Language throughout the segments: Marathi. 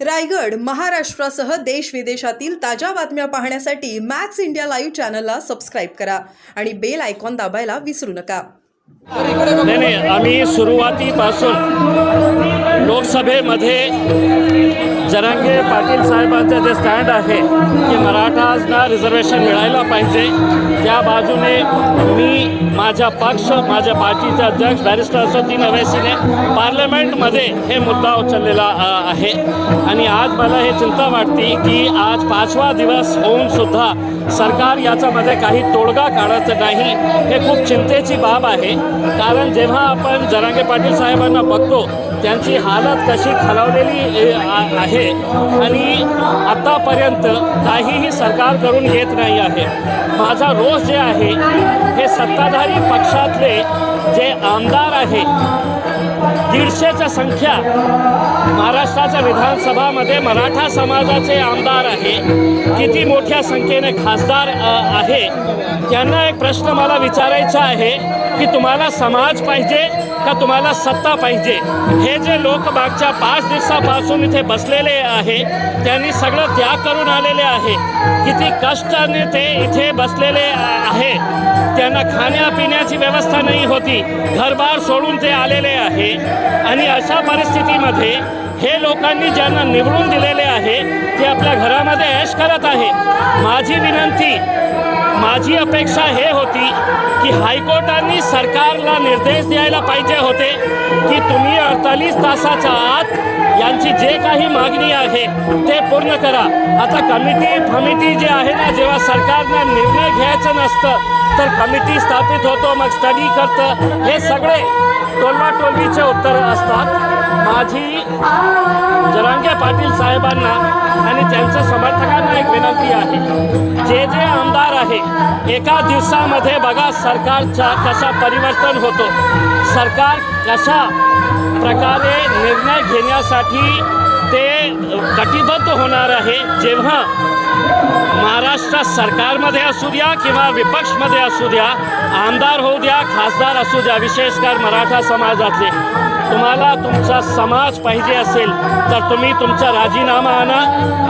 रायगड महाराष्ट्रासह देश विदेशातील ताज्या बातम्या पाहण्यासाठी मॅक्स इंडिया लाईव्ह चॅनलला सबस्क्राईब करा आणि बेल आयकॉन दाबायला विसरू नका. नाही नाही आम्ही सुरुवातीपासून लोकसभेमध्ये जरांगे पाटील साहेबांचं जे स्टँड आहे की मराठाजना रिझर्वेशन मिळायला पाहिजे. त्या बाजूने मी माझ्या पक्ष माझ्या पार्टीचे अध्यक्ष बॅरिस्टर असदुद्दीन अवैसीने पार्लमेंटमध्ये हे मुद्दा उचललेला आहे. आणि आज मला हे चिंता वाटते की आज पाचवा दिवस होऊनसुद्धा सरकार याच्यामध्ये काही तोडगा काढत नाही हे खूप चिंतेची बाब आहे. कारण जेव्हा आपण जरांगे पाटील साहेबांना बघतो त्यांची हालत कशी खालावलेली आहे आ- आहे. आणि आतापर्यंत काहीही सरकार करून घेत नाही आहे. माझा रोष जे आहे हे सत्ताधारी पक्षातले जे आमदार आहे दीडशेच्या संख्या महाराष्ट्राच्या विधानसभामध्ये मराठा समाजाचे आमदार आहे किती मोठ्या संख्येने खासदार आहे त्यांना एक प्रश्न मला विचारायचा आहे की तुम्हाला समाज पाहिजे का तुम्हाला सत्ता पाहिजे? हे जे लोक मागच्या पाच दिवसापासून इथे बसलेले आहे. त्यांनी सगळं त्याग करून आलेले आहे. किती कष्टाने ते इथे बसलेले आहे. त्यांना खाण्यापिण्याची व्यवस्था नाही होती. घरबार सोडून ते आलेले आहे. आणि अशा परिस्थितीमध्ये हे लोकांनी ज्यांना निवडून दिलेले आहे ते आपल्या घरामध्ये ऐश करत आहे. माझी विनंती माझी अपेक्षा हे होती की हायकोर्टाने सरकारला निर्देश द्यायला पाहिजे होते की तुम्ही अडतालीस तासाच्या आत त्यांची जे काही मागणी आहे ते पूर्ण करा. आता कमिटी फमिटी जे आहे ना जेव्हा सरकारनं निर्णय घ्यायचं नसतं तर कमिटी स्थापित होतो मग स्टडी करतं. हे सगळे टोलवाटोलवीचे उत्तरं असतात. माझी जरांगे पाटील साहेबांना आणि त्यांच्या समर्थकांना एक विनंती आहे. जे जे आमदार आहे एका दिवसामध्ये बघा सरकारचा कसा परिवर्तन होतो. सरकार कशा प्रकारे निर्णय घेण्यासाठी ते कटिबद्ध होणार आहे जेव्हा महाराष्ट्र सरकारमध्ये असू द्या किंवा विपक्षमध्ये असू द्या आमदार होऊ द्या खासदार असू द्या विशेषकर मराठा समाजातले तुम्हाला तुमचा समाज पाहिजे असेल तर तुम्ही तुमचा राजीनामा आणा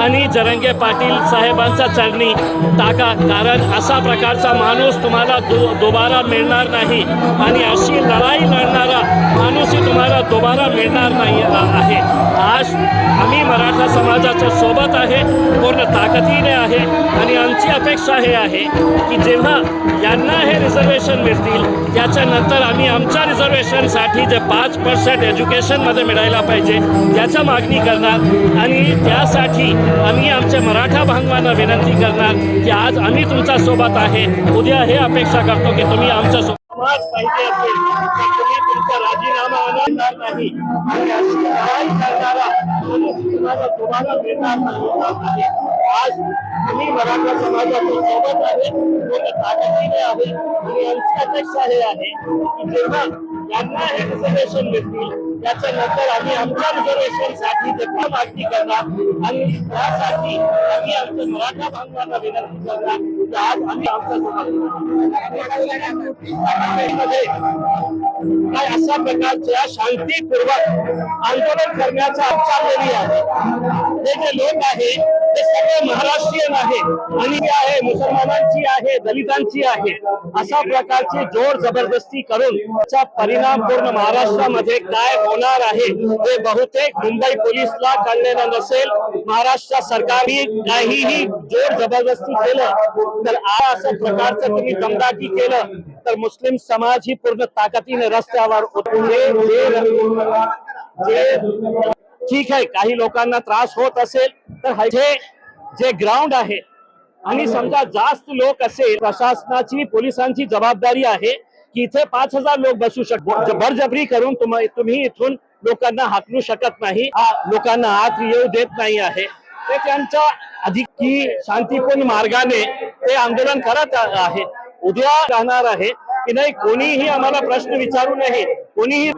आणि जरंगे पाटील साहेबांचा चरणी टाका कारण असा प्रकारचा माणूस तुम्हाला दु दुबारा मिळणार नाही आणि अशी लढाई लढणारा माणूसही तुम्हाला दोबारा मिळणार नाही आहे. आज आम्ही मराठा समाजाच्या सोबत आहे पूर्ण ताकदीने आहे आणि आमची अपेक्षा हे आहे की जेव्हा यांना हे रिझर्वेशन मिळतील त्याच्यानंतर आम्ही आमच्या रिझर्वेशनसाठी जे पाच पर्सेंट एज्युकेशनमध्ये मिळायला पाहिजे त्याच्या मागणी करणार आणि त्यासाठी आम्ही आमच्या मराठा बांधवांना विनंती करणार की आज आम्ही तुमच्यासोबत आहे उद्या हे अपेक्षा करतो की तुम्ही आमच्या सोबत पाहिजे असेल तर तुम्ही तुमचा राजीनामा आणणार नाही. आणि अशी लढाई करणारा समाजात तुम्हाला मिळणार नाही आज तुम्ही मराठा समाजाच्या सोबत आहे पूर्ण ताकदीने आहे आणि आमची अपेक्षा हे आहे. की जेव्हा यांना हे रिझर्वेशन मिळतील त्याच्या नंतर आम्ही आमच्या रिझर्वेशनसाठी देखील मागणी करणार. आणि त्यासाठी आम्ही आमच्या मराठा बांधवांना विनंती करणार. की आज आम्ही आमच्या काय अशा प्रकारच्या शांतीपूर्वक आंदोलन करण्याचा चाललेली आहे. हे जे लोक आहे ते सगळे महाराष्ट्रीयन आहे. आणि आहे मुसलमानांची आहे दलितांची आहे. अशा प्रकारची जोर जबरदस्ती करून त्याचा परिणाम पूर्ण महाराष्ट्रामध्ये काय होणार आहे हे बहुतेक मुंबई पोलीसला कळलेलं नसेल. महाराष्ट्र सरकारने काहीही जोर जबरदस्ती केलं तर आ अशा प्रकारचं तुम्ही दमदाटी केलं तर मुस्लिम समाज ही पूर्ण ताकदीने रस्त्यावर जे ठीक आहे काही लोकांना त्रास होत असेल तर हे जे ग्राउंड आहे. आणि समजा जास्त लोक असेल प्रशासनाची पोलिसांची जबाबदारी आहे की इथे पाच हजार लोक बसू शकतो बळजबरी करून तुम- तुम्ही इथून लोकांना हाकलू शकत नाही. लोकांना आत येऊ देत नाही आहे. ते त्यांच्या अधिक की शांतीपूर्ण मार्गाने ते आंदोलन करत आहे. उद्या राहणार आहे की नाही कोणीही आम्हाला प्रश्न विचारू नये. कोणीही